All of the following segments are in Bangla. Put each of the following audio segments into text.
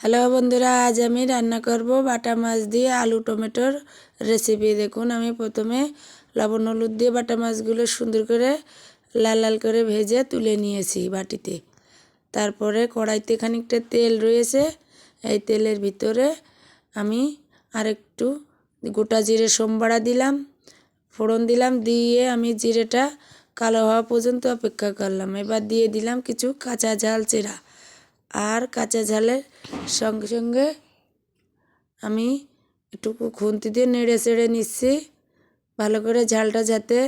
হ্যালো বন্ধুরা, আজ আমি রান্না করব বাটা মাছ দিয়ে আলু টমেটোর রেসিপি দেখুন, আমি প্রথমে লবণ হলুদ দিয়ে বাটা মাছগুলো সুন্দর করে লাল লাল করে ভেজে তুলে নিয়েছি বাটিতে। তারপরে কড়াইতে খানিকটা তেল রয়েছে, এই তেলের ভিতরে আমি আরেকটু গোটা জিরে সোমবাড়া দিলাম, ফোড়ন দিলাম, দিয়ে আমি জিরেটা কালো হওয়া পর্যন্ত অপেক্ষা করলাম। এবার দিয়ে দিলাম কিছু কাঁচা ঝাল চেরা। আর কাঁচা ঝালের সঙ্গে সঙ্গে আমি একটু খুন্তি দিয়ে নেড়ে চেড়ে নিচ্ছি। ভালো করে ঝালটা যাতে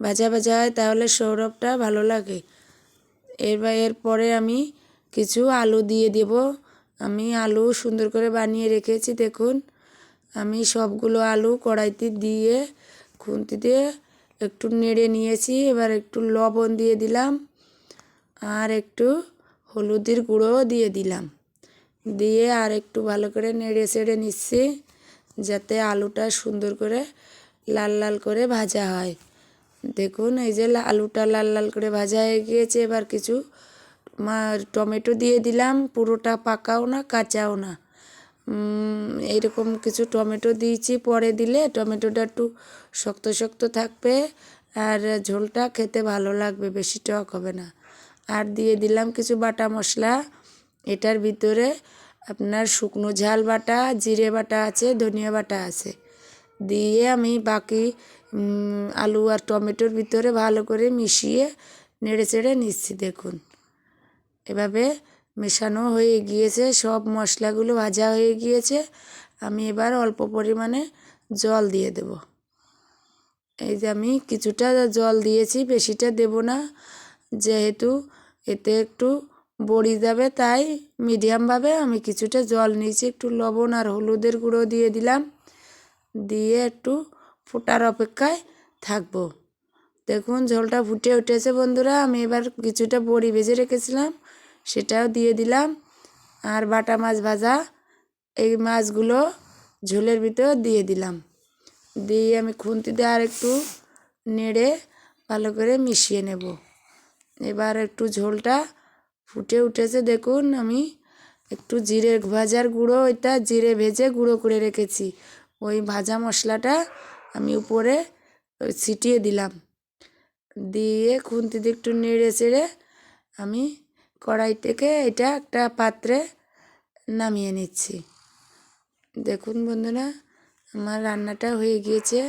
ভাজা ভাজা হয় তাহলে সৌরভটা ভালো লাগে। এবার এরপরে আমি কিছু আলু দিয়ে দেব। আমি আলু সুন্দর করে বানিয়ে রেখেছি, দেখুন। আমি সবগুলো আলু কড়াইতে দিয়ে খুন্তি দিয়ে একটু নেড়ে নিয়েছি। এবার একটু লবণ দিয়ে দিলাম। আর একটু হলুদের গুঁড়োও দিয়ে দিলাম। দিয়ে আর একটু ভালো করে নেড়ে চেড়ে নিচ্ছি, যাতে আলুটা সুন্দর করে লাল লাল করে ভাজা হয়। দেখুন, এই যে আলুটা লাল লাল করে ভাজা হয়ে গিয়েছে, এবার কিছু মা টমেটো দিয়ে দিলাম, পুরোটা পাকাও না, কাঁচাও না। এইরকম কিছু টমেটো দিয়েছি, পরে দিলে টমেটোটা একটু শক্ত শক্ত থাকবে, আর ঝোলটা খেতে ভালো লাগবে, বেশি টক হবে না। আর দিয়ে দিলাম কিছু বাটা মশলা। এটার ভিতরে আপনার শুকনো ঝাল বাটা, জিরে বাটা আছে, ধনিয়া বাটা আছে। দিয়ে আমি বাকি আলু আর টমেটোর ভিতরে ভালো করে মিশিয়ে নেড়ে চেড়ে নিচ্ছি, দেখুন। এভাবে মেশানো হয়ে গিয়েছে, সব মশলাগুলো ভাজা হয়ে গিয়েছে। আমি এবার অল্প পরিমাণে জল দিয়ে দেব। এই যে আমি কিছুটা জল দিয়েছি, বেশিটা দেব না। যেহেতু এতে একটু বড়ি যাবে, তাই মিডিয়ামভাবে আমি কিছুটা জল নিয়েছি, একটু লবণ আর হলুদের গুঁড়ো দিয়ে দিলাম। দিয়ে একটু ফোটার অপেক্ষায় থাকব। দেখুন, ঝোলটা ফুটে উঠেছে বন্ধুরা, আমি এবার কিছুটা বড়ি ভেজে রেখেছিলাম, সেটাও দিয়ে দিলাম। আর বাটা মাছ ভাজা, এই মাছগুলো ঝোলের ভিতর দিয়ে দিলাম। দিয়ে আমি খুন্তিতে আর একটু নেড়ে ভালো করে মিশিয়ে নেব। এবার একটু ঝোলটা ফুটে উঠেছে, দেখুন আমি একটু জিরে ভাজার গুঁড়ো ওইটা জিরে ভেজে গুঁড়ো করে রেখেছি। ওই ভাজা মশলাটা আমি উপরে ছিটিয়ে দিলাম। দিয়ে খুন্তি দিয়ে একটু নেড়ে চেড়ে আমি কড়াই থেকে এটা একটা পাত্রে নামিয়ে নিচ্ছি। দেখুন বন্ধুরা, আমার রান্নাটা হয়ে গিয়েছে।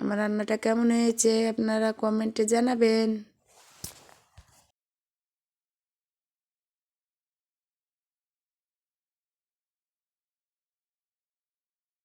আমার রান্নাটা কেমন হয়েছে, আপনারা কমেন্টে জানাবেন।